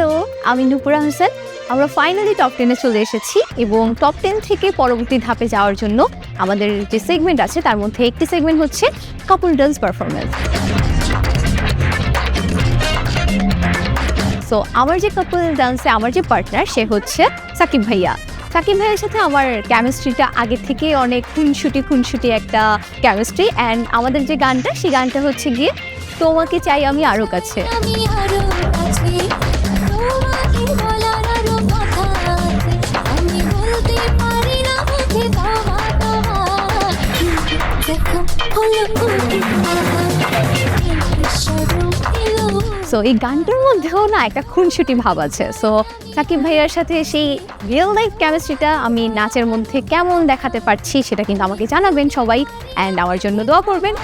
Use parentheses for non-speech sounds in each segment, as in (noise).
Hello, আমি নুপুরা হোসেন আমরা finally top টেনে চলে এসেছি এবং টপ টেন থেকে পরবর্তী ধাপে যাওয়ার জন্য আমাদের যে সেগমেন্ট আছে, তার মধ্যে একটি সেগমেন্ট হচ্ছে কাপল ডান্স পারফরমেন্স সো আমার যে কাপল ডান্সে আমার যে পার্টনার সে হচ্ছে সাকিব ভাইয়া। সাকিব ভাইয়ের সাথে আমার কেমিস্ট্রিটা আগে থেকে অনেক খুনসুটি খুনসুটি একটা কেমিস্ট্রি অ্যান্ড আমাদের যে গানটা, সেই গানটা হচ্ছে গিয়ে, তোমাকে চাই আমি আরও কাছে। সো এই গানটার মধ্যেও না একটা খুনসুটি ভাব আছে। সো সাকিব ভাইয়ার সাথে সেই রিয়েল লাইফ কেমিস্ট্রিটা আমি নাচের মধ্যে কেমন দেখাতে পারছি সেটা কিন্তু আমাকে জানাবেন সবাই। অ্যান্ড আমার জন্য দোয়া করবেন।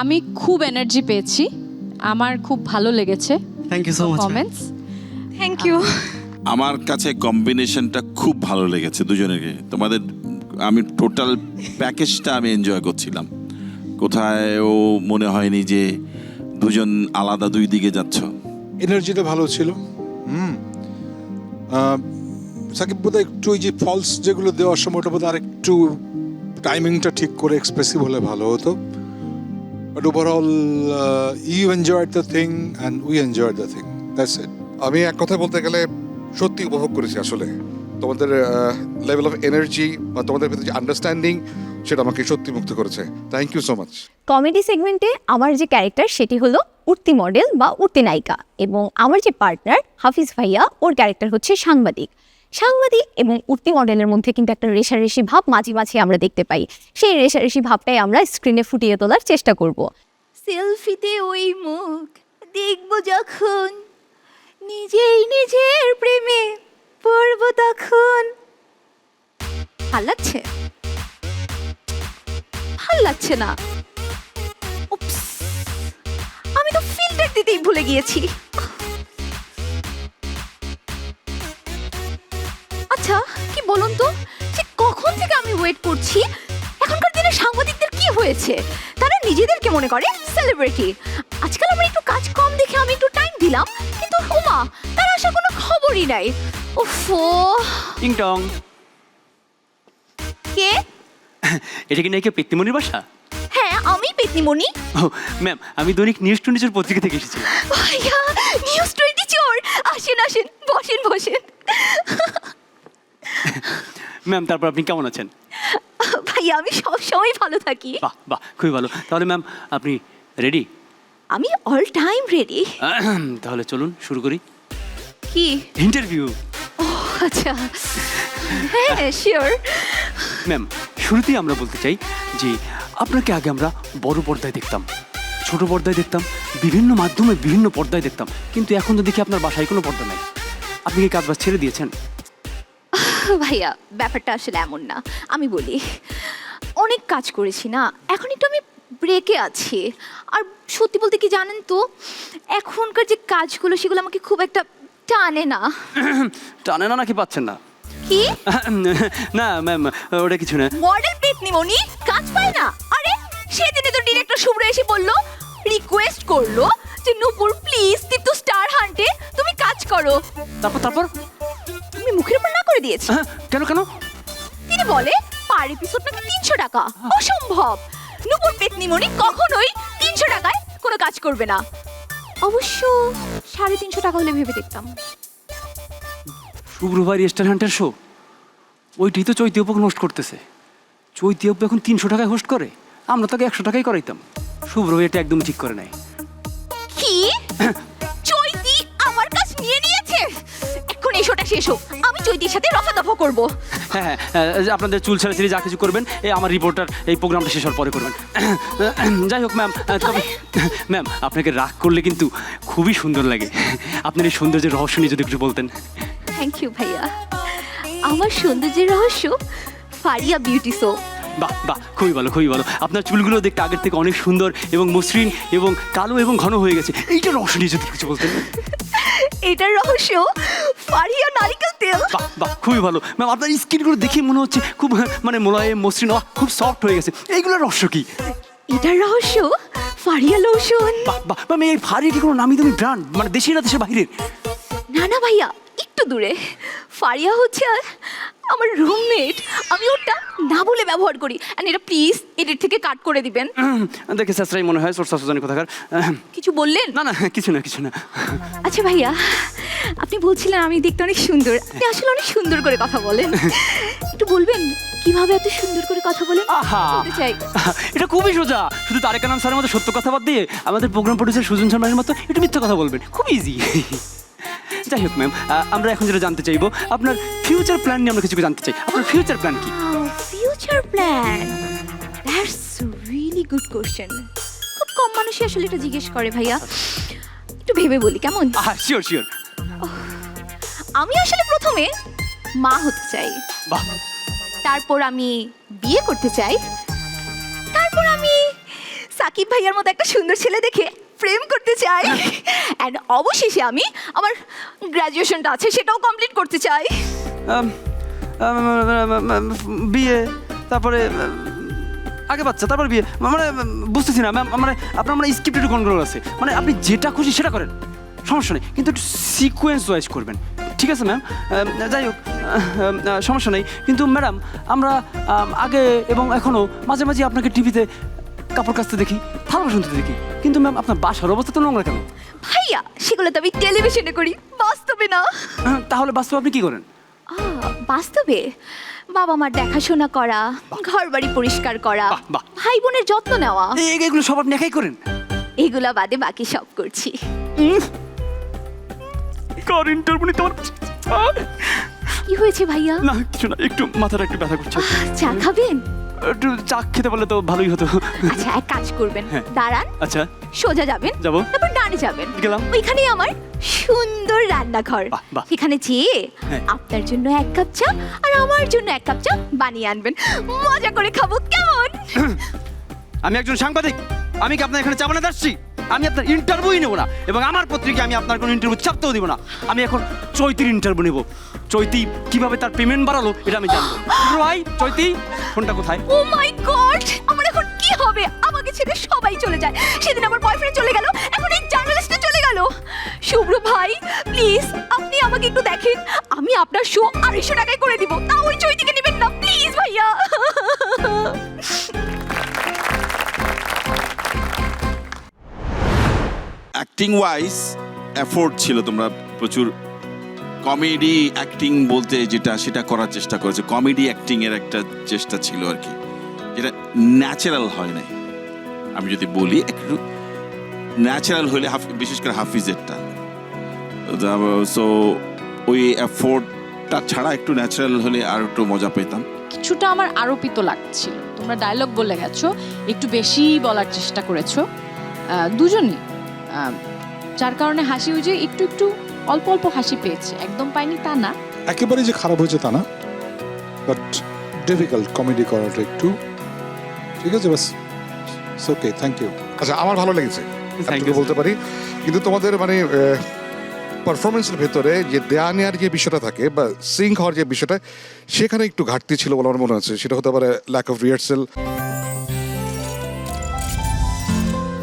আমি খুব এনার্জি পেয়েছি। আমার খুব ভালো লেগেছে। Thank you so much comments thank you আমার কাছে কম্বিনেশনটা খুব ভালো লেগেছে দুজনেরকে তোমাদের আমি টোটাল প্যাকেজটা আমি এনজয় করছিলাম। কোথায়ও মনে হয়নি যে দুজন আলাদা দুই দিকে যাচ্ছ। এনার্জিটা ভালো ছিল। হুম। সাকিব বোধহয় একটু ওই যে ফলস যেগুলো দেওয়ার সময় ওটা বোধহয় আরেকটু টাইমিংটা ঠিক করে এক্সপ্রেসিভ হলে ভালো হতো। But overall you enjoyed the thing and we enjoyed the thing that's it আমি এক কথায় বলতে গেলে সত্যি উপভোগ করেছি আসলে। তোমাদের লেভেল অফ এনার্জি বা তোমাদের ভিতরে যে আন্ডারস্ট্যান্ডিং সেটা আমাকে সত্যি মুক্ত করেছে। Thank you so much comedy সেগমেন্টে আমার যে ক্যারেক্টার সেটি হলো উঠতি মডেল বা উঠতি নায়িকা এবং আমার যে পার্টনার হাফিজ ভাইয়া ওর ক্যারেক্টার হচ্ছে সাংবাদিক। সাংবাদিক এবং উঠতি মডেলের মধ্যে কিন্তু একটা রেশারেশি ভাব মাঝে মাঝে আমরা দেখতে পাই। সেই রেশারেশি ভাবটাই আমরা স্ক্রিনে ফুটিয়ে তোলার চেষ্টা করব। সেলফিতে ওই মুখ দেখব যখন নিজেই নিজের প্রেমে পড়ব তখন। ভালো লাগছে? ভালো লাগছে না। আমি তো ফিল্টার দিতেই ভুলে গিয়েছি। আচ্ছা কি বলুন তো যে কখন থেকে আমি ওয়েট করছি? এখনকার দিনে সাংবাদিকদের কি হয়েছে? তারা নিজেদেরকে মনে করে সেলিব্রিটি আজকাল আমার একটু কাজ কম দেখে আমি একটু টাইম দিলাম, কিন্তু হোমা, তার খবরই নাই। ওফো টিং টং কে? এটা কি নাকি পেত্তিমনির বাসা? হ্যাঁ আমি পেতনিমণি ও ম্যাম আমি দৈনিক নিউজ টোয়েন্টির পত্রিকা থেকে এসেছি। ভাইয়া নিউজ টোয়েন্টি চোর আসেন আসেন বসেন বসেন। ম্যাম তারপর আপনি কেমন আছেন? ভাইয়া আমি সব সময় ভালো থাকি। বাহ বাহ খুবই ভালো। তাহলে ম্যাম আপনি রেডি আমি অল টাইম রেডি তাহলে চলুন শুরু করি। কি? ইন্টারভিউ ও আচ্ছা। হ্যাঁ শিওর ম্যাম শুরুতেই আমরা বলতে চাই যে আপনাকে আগে আমরা বড় পর্দায় দেখতাম ছোট পর্দায় দেখতাম বিভিন্ন মাধ্যমে বিভিন্ন পর্দায় দেখতাম কিন্তু এখন তো দেখি আপনার বাসায় কোনো পর্দা নাই। আপনি কি কাজ বাজ ছেড়ে দিয়েছেন? ভাইয়া ব্যাপারটা আসলে এমন না। আমি বলি অনেক কাজ করেছি না এখন একটু আমি ব্রেকে আছি। আর সত্যি বলতে কি জানেন তো এখনকার যে কাজগুলো সেগুলো আমাকে খুব একটা টানে না টানে না নাকি পাচ্ছেন না? কি? (laughs) না ম্যাম ওটা কিছু না। মডেল পেতনিমণি কাজ পায় না। আরে সেদিনে তো ডিরেক্টর শুভ্র এসে বলল রিকোয়েস্ট করল যে নূপুর প্লিজ দীপ্ত স্টার হান্টে তুমি কাজ করো। তারপর তারপর? তুমি মুখের উপর না করে দিয়েছি? কেন কেন? তিনি বলে পার এপিসোড নাকি তিনশো টাকা? অসম্ভব। নূপুর পেতনিমণি কখনোই তিনশো টাকায় কোনো কাজ করবে না। অবশ্য সাড়ে তিনশো টাকা হলে ভেবে দেখতাম। শুক্রবার রেস্টার হান্টার শো ওইটাই তো চৈতি অপু হোস্ট করতেছে। চৈতি অপু এখন তিনশো টাকায় হোস্ট করে। আমরা তাকে একশো টাকায় করাইতাম। শুভ্র এটা একদম ঠিক করে নাই। কি? (coughs) চৈতি আমার কাছ নিয়ে নিয়েছে? এখন এসোটা শেষ হোক। আমি চৈতির সাথে রফা দফা করব। হ্যাঁ হ্যাঁ আপনাদের চুল ছেড়ে যা কিছু করবেন এই আমার রিপোর্টার এই প্রোগ্রামটা শেষ হওয়ার পরে করবেন। (clears throat) যাই হোক ম্যাম তবে ম্যাম (clears throat) আপনাকে রাগ করলে কিন্তু খুবই সুন্দর লাগে। আপনার এই সৌন্দর্যের রহস্য নিয়ে যদি একটু বলতেন। থ্যাংক ইউ ভাইয়া। আমার সৌন্দর্যের রহস্য ফারিয়া বিউটি সো বাহ বাহ খুবই ভালো খুবই ভালো। আপনার চুলগুলো দেখতে আগের থেকে অনেক সুন্দর এবং মসৃণ এবং কালো এবং ঘন হয়ে গেছে। এইটা রহস্য নিয়ে যদি কিছু বলতেন। (laughs) এটার রহস্য? ফারিয়া নারিকেল তেল? বাহ বাহ খুবই ভালো। ম্যাম আপনার স্কিনগুলো দেখে মনে হচ্ছে খুব মানে মোলায়েম মসৃণ খুব সফট হয়ে গেছে। এইগুলোর রহস্য কি? এটার রহস্য? ফারিয়া লোশন? বাহ বাহ ম্যাম এই ফারিয়া কি কোনো নামি দামি ব্র্যান্ড মানে দেশি না দেশের বাইরের? না না ভাইয়া একটু দূরে। ফারিয়া হচ্ছে আমার রুমমেট আমি ওটা না বলে ব্যবহার করি। আর এটা প্লিজ এডিট থেকে কাট করে দিবেন। দেখে স্যাসরাই মনে হয় সোর্সা সুজানি কোথাকার। আহ, কিছু বললেন? না না কিছু না কিছু না। আচ্ছা ভাইয়া আপনি বলছিলেন আমি দেখতে অনেক সুন্দর। আপনি আসলে অনেক সুন্দর করে কথা বলেন। একটু বলবেন কীভাবে এত সুন্দর করে কথা বলেন? চাই। এটা খুবই সোজা। শুধু তারেকা নাম স্যারের মতো সত্য কথা বাদ দিয়ে আমাদের প্রোগ্রাম প্রডিউসার সুজন শর্মার মতো একটু মিথ্যা কথা বলবেন। খুব ইজি যাই হোক ম্যাম আমরা এখন যেটা জানতে চাইব আপনার ফিউচার প্ল্যান নিয়ে আমরা কিছু জানতে চাই। আপনার ফিউচার প্ল্যান কি? Future plan that's really good question খুব কম মানুষই আসলে এটা জিজ্ঞেস করে ভাইয়া। একটু ভেবে বলি কেমন? শিওর শিওর আমি আসলে প্রথমে মা হতে চাই। বাহ। তারপর আমি বিয়ে করতে চাই। তারপর আমি সাকিব ভাইয়ার মতো একটা সুন্দর ছেলে দেখে প্রেম করতে চাই। অ্যান্ড অবশেষে আমি আমার গ্র্যাজুয়েশনটা আছে, সেটাও কমপ্লিট করতে চাই। বিয়ে, তারপরে আগে বাচ্চা, তারপর বিয়ে। মানে বুঝতেছি না, ম্যাম মানে আপনার মানে স্ক্রিপ্ট একটু কন্ট্রোল আছে। মানে আপনি যেটা খুশি সেটা করেন, সমস্যা নেই। কিন্তু একটু সিকোয়েন্স ওয়াইজ করবেন। ঠিক আছে, ম্যাম? যাই হোক সমস্যা নেই। কিন্তু, ম্যাডাম, আমরা আগে এবং এখনও মাঝে মাঝে আপনাকে টিভিতে কাপড় কাচতে দেখি থালা শুনতে দেখি। কিন্তু ম্যাম আপনার বাসার অবস্থা তো নোংরা কেন? ভাইয়া সেগুলো তো আমি টেলিভিশনে করি বাস্তবে না। আহ, তাহলে বাস্তবে আপনি কি করেন? আহ, বাস্তবে? বাবা মার দেখাশোনা করা ঘর বাড়ি পরিষ্কার করা বাহ, বাহ। ভাই বোনের যত্ন নেওয়া। এই- এগুলো সব আপনি একাই করেন? এগুলা বাদে বাকি সব করছি। কি হয়েছে ভাইয়া? না কিছু না একটু মাথাটা একটু ব্যথা করছে। আহ, চা খাবেন? একটু চা খেতে পারলে তো ভালোই হতো। আচ্ছা এক কাজ করবেন। হ্যাঁ। দাঁড়ান। আচ্ছা। সোজা যাবেন। যাব। তারপর ডানে যাবেন। গেলাম। ওইখানে আমার সুন্দর রান্নাঘর। বাহ, বাহ। এখানে যেয়ে হ্যাঁ। আপনার জন্য এক কাপ চা আর আমার জন্য এক কাপ চা বানিয়ে আনবেন। মজা করে খাব কেমন? (clears throat) আমি একজন সাংবাদিক। আমি কি আপনার এখানে চা বানাতে আসছি? আমি আপনার ইন্টারভিউই নেব না। এবং আমার পত্রিকা আমি আপনার কোনো ইন্টারভিউ চাপতেও দিব না। আমি এখন চৈতির ইন্টারভিউ নেব। চৈতি কীভাবে তার পেমেন্ট বাড়ালো, এটা আমি জানব। ভাই, চৈতি, ফোনটা কোথায়? ও মাই গড আমার এখন কি হবে? আমাকে ছেড়ে সবাই চলে যায়। সেদিন আমার বয়ফ্রেন্ড চলে গেল এখন এই জার্নালিস্টটা চলে গেল। শুভ্র ভাই প্লিজ আপনি আমাকে একটু দেখেন। আমি আপনার শো আড়াইশো টাকায় করে দিব। তা ওই চৈতিকে নেবেন না প্লিজ ভাইয়া। অ্যাক্টিং ওয়াইজ এফোর্ট ছিল। তোমরা প্রচুর কমেডি অ্যাক্টিং বলতে যেটা, সেটা করার চেষ্টা করেছে। কমেডি অ্যাক্টিং এর একটা চেষ্টা ছিল আর কি। যেটা ন্যাচারাল হয় নাই। আমি যদি বলি, একটু ন্যাচারাল হলে হাফ, বিশেষ করে হাফিজেরটা। সো ওই এফোর্টটা ছাড়া একটু ন্যাচারাল হলে আর একটু মজা পেতাম। কিছুটা আমার আরোপিত লাগছিল। তোমরা ডায়লগ বলে গেছো, একটু বেশি বলার চেষ্টা করেছ। দুজনই যার কারণে হাসি ওই যে একটু একটু অল্প অল্প হাসি পেয়েছে। একদম পাইনি তা না। একেবারে যে খারাপ হয়েছে তা না। বাট ডিফিকাল্ট কমেডি করাটা একটু। ঠিক আছে বাস ওকে থ্যাংক ইউ আচ্ছা আমার ভালো লেগেছে। বলতে পারি। কিন্তু তোমাদের মানে পারফরমেন্সের ভেতরে যে দেয়া নেওয়ার যে বিষয়টা থাকে বা সিঙ্ক হওয়ার যে বিষয়টা সেখানে একটু ঘাটতি ছিল বলে আমার মনে হচ্ছে। সেটা হতে পারে ল্যাক অফ রিহার্সেল